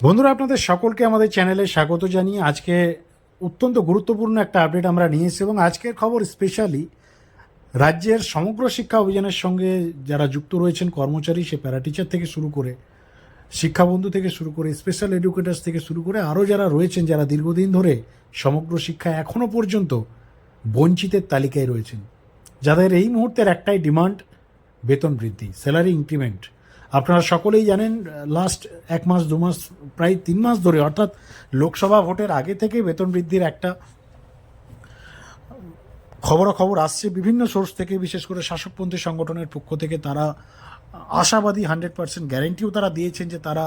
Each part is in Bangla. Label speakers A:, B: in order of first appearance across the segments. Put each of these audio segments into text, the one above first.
A: বন্ধুরা, আপনাদের সকলকে আমাদের চ্যানেলে স্বাগত জানিয়ে আজকে অত্যন্ত গুরুত্বপূর্ণ একটা আপডেট আমরা নিয়ে এসেছি এবং আজকের খবর স্পেশালি রাজ্যের সমগ্র শিক্ষা অভিযানের সঙ্গে যারা যুক্ত রয়েছেন, কর্মচারী, সে প্যারা টিচার থেকে শুরু করে শিক্ষাবন্ধু থেকে শুরু করে স্পেশাল এডুকেটার্স থেকে শুরু করে আরও যারা রয়েছেন, যারা দীর্ঘদিন ধরে সমগ্র শিক্ষা এখনও পর্যন্ত বঞ্চিতের তালিকায় রয়েছেন, যাদের এই মুহূর্তের একটাই ডিমান্ড বেতন বৃদ্ধি স্যালারি ইনক্রিমেন্ট আপনারা সকলেই জানেন লাস্ট এক মাস, দু মাস, প্রায় তিন মাস ধরে, অর্থাৎ লোকসভা ভোটের আগে থেকে বেতন বৃদ্ধির একটা খবরাখবর আসছে বিভিন্ন সোর্স থেকে, বিশেষ করে শাসকপন্থী সংগঠনের পক্ষ থেকে তারা আশাবাদী হান্ড্রেড পার্সেন্ট গ্যারেন্টিও তারা দিয়েছেন যে তারা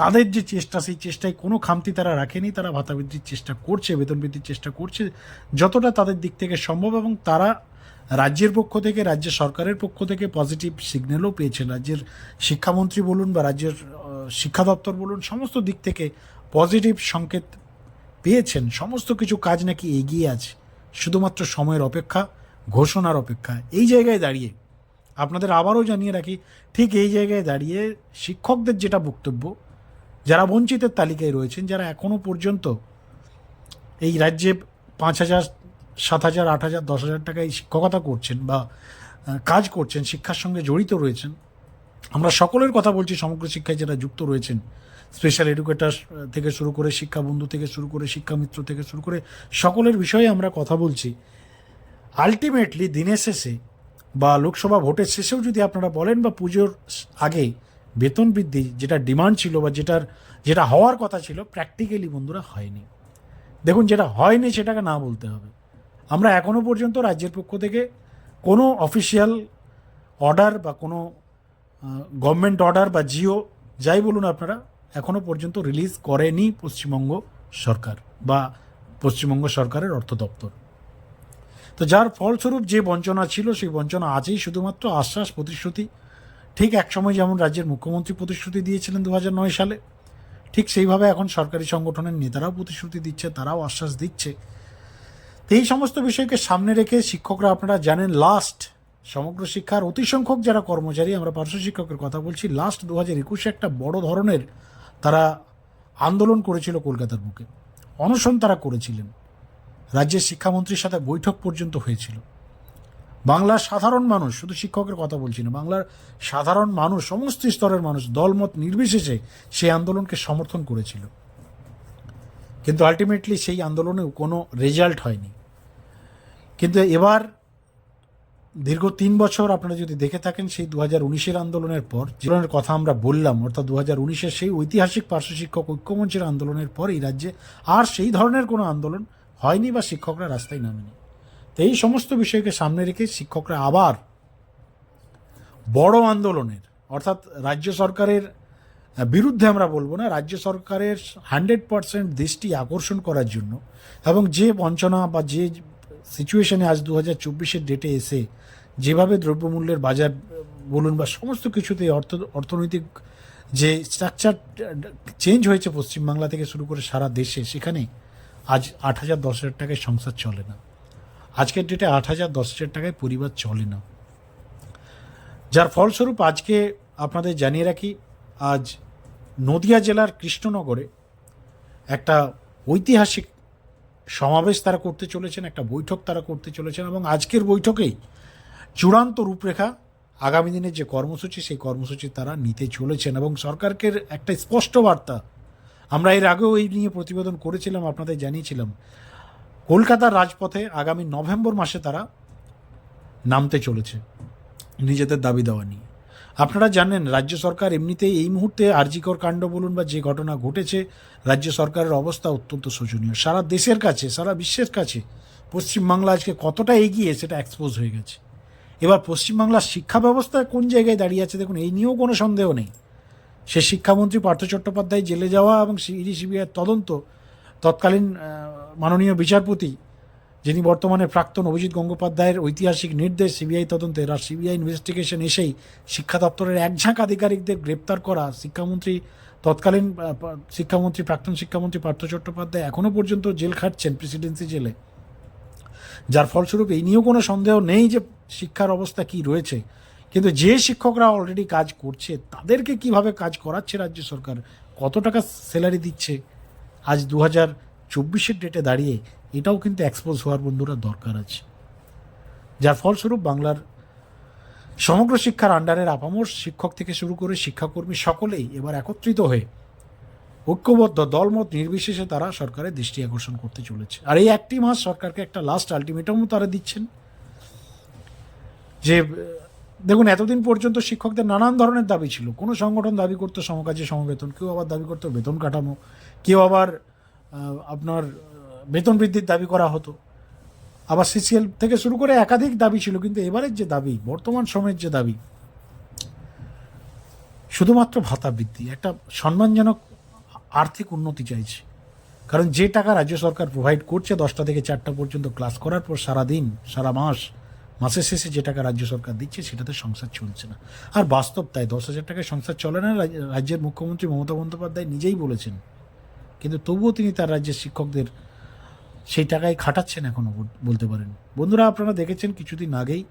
A: তাদের যে চেষ্টা, সেই চেষ্টায় কোনো খামতি তারা রাখেনি। তারা ভাতা বৃদ্ধির চেষ্টা করছে, বেতন বৃদ্ধির চেষ্টা করছে, যতটা তাদের দিক থেকে সম্ভব এবং তারা রাজ্যের পক্ষ থেকে, রাজ্য সরকারের পক্ষ থেকে পজিটিভ সিগন্যালও পেয়েছেন রাজ্যের শিক্ষামন্ত্রী বলুন বা রাজ্যের শিক্ষা দপ্তর বলুন, সমস্ত দিক থেকে পজিটিভ সংকেত পেয়েছেন। সমস্ত কিছু কাজ নাকি এগিয়ে আছে। শুধুমাত্র সময়ের অপেক্ষা, ঘোষণার অপেক্ষা। এই জায়গায় দাঁড়িয়ে আপনাদের আবারও জানিয়ে রাখি, ঠিক এই জায়গায় দাঁড়িয়ে শিক্ষকদের যেটা বক্তব্য, যারা বঞ্চিতের তালিকায় রয়েছেন, যারা এখনও পর্যন্ত এই রাজ্যে পাঁচ হাজার সাত হাজার, আট হাজার, দশ হাজার টাকায় শিক্ষকতা করছেন বা কাজ করছেন, শিক্ষার সঙ্গে জড়িত রয়েছেন। আমরা সকলের কথা বলছি, সমগ্র শিক্ষায় যারা যুক্ত রয়েছেন স্পেশাল এডুকেটার থেকে শুরু করে শিক্ষাবন্ধু থেকে শুরু করে শিক্ষামিত্র থেকে শুরু করে সকলের বিষয়ে আমরা কথা বলছি। আলটিমেটলি দিনের শেষে বা লোকসভা ভোটের শেষেও যদি আপনারা বলেন বা পুজোর আগে বেতন বৃদ্ধি যেটা ডিমান্ড ছিল বা যেটার, যেটা হওয়ার কথা ছিল প্র্যাকটিক্যালি বন্ধুরা হয়নি। দেখুন, যেটা হয়নি সেটাকে না বলতে হবে। আমরা এখনও পর্যন্ত রাজ্যের পক্ষ থেকে কোনো অফিসিয়াল অর্ডার বা কোনো গভর্নমেন্ট অর্ডার বা জিও, যাই বলুন আপনারা এখনও পর্যন্ত রিলিজ করেনি পশ্চিমবঙ্গ সরকার বা পশ্চিমবঙ্গ সরকারের অর্থ দপ্তর। তো যার ফলস্বরূপ যে বঞ্চনা ছিল, সেই বঞ্চনা আজই শুধুমাত্র আশ্বাস প্রতিশ্রুতি। ঠিক একসময় যেমন রাজ্যের মুখ্যমন্ত্রী প্রতিশ্রুতি দিয়েছিলেন দু সালে, ঠিক সেইভাবে এখন সরকারি সংগঠনের নেতারাও প্রতিশ্রুতি দিচ্ছে, তারাও আশ্বাস দিচ্ছে। এই সমস্ত বিষয়কে সামনে রেখে শিক্ষকরা আপনারা জানেন লাস্ট সমগ্র শিক্ষার অতি সংখ্যক যারা কর্মচারী, আমরা পার্শ্ব শিক্ষকের কথা বলছি লাস্ট দু হাজার একুশে একটা বড় ধরনের তারা আন্দোলন করেছিল কলকাতার বুকে। অনশন তারা করেছিলেন। রাজ্যের শিক্ষামন্ত্রীর সাথে বৈঠক পর্যন্ত হয়েছিল। বাংলার সাধারণ মানুষ, শুধু শিক্ষকের কথা বলছি না, বাংলার সাধারণ মানুষ, সমস্ত স্তরের মানুষ, দলমত নির্বিশেষে সেই আন্দোলনকে সমর্থন করেছিল। কিন্তু আলটিমেটলি সেই আন্দোলনেও কোনো রেজাল্ট হয়নি। কিন্তু এবার দীর্ঘ তিন বছর আপনারা যদি দেখে থাকেন, সেই দু হাজার উনিশের আন্দোলনের পর আন্দোলনের কথা আমরা বললাম, অর্থাৎ দু হাজার উনিশের সেই ঐতিহাসিক পার্শ্ব শিক্ষক ঐক্যমঞ্চের আন্দোলনের পর এই রাজ্যে আর সেই ধরনের কোনো আন্দোলন হয়নি বা শিক্ষকরা রাস্তায় নামেনি। তো এই সমস্ত বিষয়কে সামনে রেখে শিক্ষকরা আবার বড় আন্দোলনের, অর্থাৎ রাজ্য সরকারের বিরুদ্ধে আমরা বলব না, রাজ্য সরকারের হান্ড্রেড পার্সেন্ট দৃষ্টি আকর্ষণ করার জন্য এবং যে বঞ্চনা বা যে সিচুয়েশনে আজ দু হাজার চব্বিশের ডেটে এসে যেভাবে দ্রব্যমূল্যের বাজার, বলুন বা সমস্ত কিছুতে অর্থ, অর্থনৈতিক যে স্ট্রাকচার চেঞ্জ হয়েছে পশ্চিমবাংলা থেকে শুরু করে সারা দেশে, সেখানে আজ আট হাজার দশ হাজার টাকায় সংসার চলে না। আজকের ডেটে আট হাজার দশ হাজার টাকায় পরিবার চলে না। যার ফলস্বরূপ আজকে আপনাদের জানিয়ে রাখি, আজ নদিয়া জেলার কৃষ্ণনগরে একটা ঐতিহাসিক সমাবেশ তারা করতে চলেছেন, একটা বৈঠক তারা করতে চলেছেন এবং আজকের বৈঠকেই চূড়ান্ত রূপরেখা আগামী দিনের যে কর্মসূচি, সেই কর্মসূচি তারা নিতে চলেছেন এবং সরকারকে একটা স্পষ্ট বার্তা, আমরা এর আগেও এই নিয়ে প্রতিবেদন করেছিলাম, আপনাদের জানিয়েছিলাম, কলকাতার রাজপথে আগামী নভেম্বর মাসে তারা নামতে চলেছে, নিজেদের দাবি দেওয়া নিয়ে। আপনারা জানেন, রাজ্য সরকার এমনিতেই এই মুহূর্তে আরজিকর কাণ্ড বলুন বা যে ঘটনা ঘটেছে, রাজ্য সরকারের অবস্থা অত্যন্ত শোচনীয়। সারা দেশের কাছে, সারা বিশ্বের কাছে পশ্চিমবাংলা আজকে কতটা এগিয়ে সেটা এক্সপোজ হয়ে গেছে। এবার পশ্চিমবাংলার শিক্ষা ব্যবস্থা কোন জায়গায় দাঁড়িয়ে আছে দেখুন, এই নিয়েও কোনো সন্দেহ নেই। সে শিক্ষামন্ত্রী পার্থ চট্টোপাধ্যায় জেলে যাওয়া এবং সিডি সিবিআইয়ের তদন্ত, তৎকালীন মাননীয় বিচারপতি যিনি বর্তমানে প্রাক্তন অভিজিৎ গঙ্গোপাধ্যায়ের ঐতিহাসিক নির্দেশ সিবিআই তদন্তের আর সিবিআই ইনভেস্টিগেশন এসেই শিক্ষা দপ্তরের এক ঝাঁক আধিকারিকদের গ্রেপ্তার করা শিক্ষামন্ত্রী তৎকালীন শিক্ষামন্ত্রী, প্রাক্তন শিক্ষামন্ত্রী পার্থ চট্টোপাধ্যায় এখনও পর্যন্ত জেল খাটছেন প্রেসিডেন্সি জেলে। যার ফলস্বরূপ এই নিয়েও কোনো সন্দেহ নেই যে শিক্ষার অবস্থা কি রয়েছে। কিন্তু যে শিক্ষকরা অলরেডি কাজ করছে, তাদেরকে কীভাবে কাজ করাচ্ছে রাজ্য সরকার? কত টাকা স্যালারি দিচ্ছে? আজ দু হাজার চব্বিশের ডেটে দাঁড়িয়ে এটাও কিন্তু এক্সপোজ হওয়ার বন্ধুরা দরকার আছে। যার ফলস্বরূপ বাংলার সমগ্র শিক্ষার আন্ডারের আপামর শিক্ষক থেকে শুরু করে শিক্ষাকর্মী সকলেই এবার একত্রিত হয়ে ঐক্যবদ্ধ, দলমত নির্বিশেষে তারা সরকারের দৃষ্টি আকর্ষণ করতে চলেছে। আর এই একটি মাস সরকারকে একটা লাস্ট আলটিমেটামও তারা দিচ্ছেন। যে, দেখুন, এতদিন পর্যন্ত শিক্ষকদের নানান ধরনের দাবি ছিল। কোনো সংগঠন দাবি করতো সমকাজে সমবেতন, কেউ আবার দাবি করতো বেতন কাঠামো, কেউ আবার আপনার বেতন বৃদ্ধির দাবি করা হতো। আবার সিসিএল থেকে শুরু করে একাধিক দাবি ছিল, কিন্তু এবারের যে দাবি, বর্তমান সময়ের যে দাবি, শুধুমাত্র ভাতা বৃদ্ধি, একটা সম্মানজনক আর্থিক উন্নতি চাইছে। কারণ যে টাকা রাজ্য সরকার প্রোভাইড করছে, দশটা থেকে চারটা পর্যন্ত ক্লাস করার পর সারা দিন সারা মাস, মাসের শেষে যে টাকা রাজ্য সরকার দিচ্ছে, সেটাতে সংসার চলছে না। আর বাস্তব তাই, দশ হাজার টাকায় সংসার চলে না রাজ- রাজ্যের মুখ্যমন্ত্রী মমতা বন্দ্যোপাধ্যায় নিজেই বলেছেন। কিন্তু তবুও তিনি তার রাজ্যের শিক্ষকদের সেই টাকায় খাটাচ্ছেন এখনও বলতে পারেন। বন্ধুরা, আপনারা দেখেছেন কিছুদিন আগেই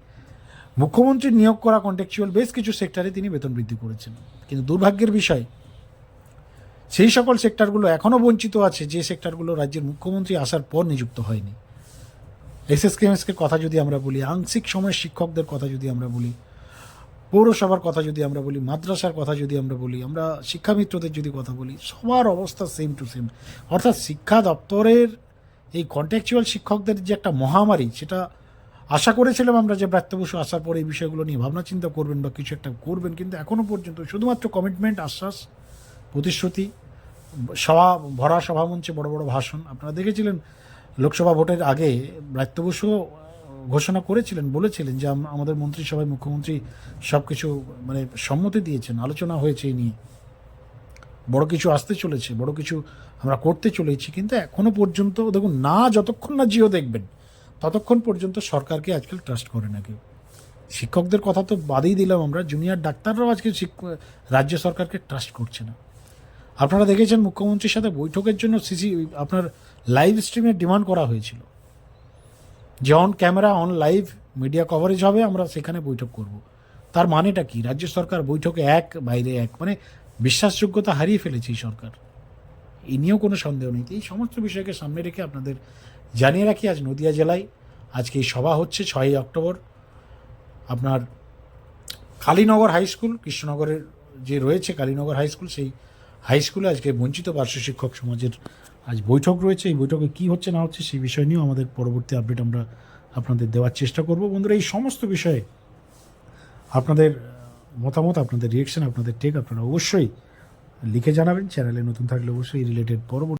A: মুখ্যমন্ত্রী নিয়োগ করা কন্ট্রাকচুয়াল বেশ কিছু সেক্টরে তিনি বেতন বৃদ্ধি করেছেন। কিন্তু দুর্ভাগ্যের বিষয়, সেই সকল সেক্টরগুলো এখনও বঞ্চিত আছে, যে সেক্টরগুলো রাজ্যের মুখ্যমন্ত্রী আসার পর নিযুক্ত হয়নি। এসএসকেএমএসকে কথা যদি আমরা বলি, আংশিক সময় শিক্ষকদের কথা যদি আমরা বলি, পৌরসভার কথা যদি আমরা বলি, মাদ্রাসার কথা যদি আমরা বলি, আমরা শিক্ষামিত্রদের যদি কথা বলি, সবার অবস্থা সেম টু সেম অর্থাৎ শিক্ষা দপ্তরের এই কন্ট্রাকচুয়াল শিক্ষকদের যে একটা মহামারী, সেটা আশা করেছিলাম আমরা যে ব্রাত্য বসু আসার পরে এই বিষয়গুলো নিয়ে ভাবনা চিন্তা করবেন বা কিছু একটা করবেন, কিন্তু এখনও পর্যন্ত শুধুমাত্র কমিটমেন্ট আশ্বাস, প্রতিশ্রুতি, সভা, ভরা সভামঞ্চে বড় বড় ভাষণ। আপনারা দেখেছিলেন, লোকসভা ভোটের আগে ব্রাত্য বসু ঘোষণা করেছিলেন, বলেছিলেন যে আমাদের মন্ত্রিসভায় মুখ্যমন্ত্রী সব কিছু মানে সম্মতি দিয়েছেন, আলোচনা হয়েছে এই নিয়ে। বড় কিছু আসতে চলেছে, বড় কিছু আমরা করতে চলেছি, কিন্তু এখনও পর্যন্ত, দেখুন, না যতক্ষণ না জিও দেখবেন, ততক্ষণ পর্যন্ত সরকারকে আজকাল ট্রাস্ট করে না কেউ। শিক্ষকদের কথা তো বাদেই দিলাম আমরা জুনিয়র ডাক্তাররাও আজকে রাজ্য সরকারকে ট্রাস্ট করছে না। আপনারা দেখেছেন মুখ্যমন্ত্রীর সাথে বৈঠকের জন্য সিসি আপনার লাইভ স্ট্রিমের ডিমান্ড করা হয়েছিল। যে on camera on live media coverage হবে, আমরা সেখানে বৈঠক করব। তার মানেটা কি? রাজ্য সরকার বৈঠকে এক, বাইরে এক মানে বিশ্বাসযোগ্যতা হারিয়ে ফেলেছে সরকার। এই নিয়েও কোনো সন্দেহ নেই। এই সমস্ত বিষয়কে সামনে রেখে আপনাদের জানিয়ে রাখি, আজ নদিয়া জেলায় আজকে এই সভা হচ্ছে ছয়ই অক্টোবর। আপনার কালীনগর হাই স্কুল, কৃষ্ণনগরের যে রয়েছে কালীনগর হাই স্কুল, সেই হাই স্কুলে আজকে বঞ্চিত পার্শ্ব শিক্ষক সমাজের আজ বৈঠক রয়েছে। এই বৈঠকে কী হচ্ছে না হচ্ছে সেই বিষয় নিয়েও আমাদের পরবর্তী আপডেট আমরা আপনাদের দেওয়ার চেষ্টা করব। বন্ধুরা, এই সমস্ত বিষয়ে আপনাদের মতামত, আপনাদের রিয়েকশন আপনাদের টেক আপনারা অবশ্যই লিখে জানাবেন চ্যানেলে নতুন থাকলে অবশ্যই রিলেটেড পরবর্তী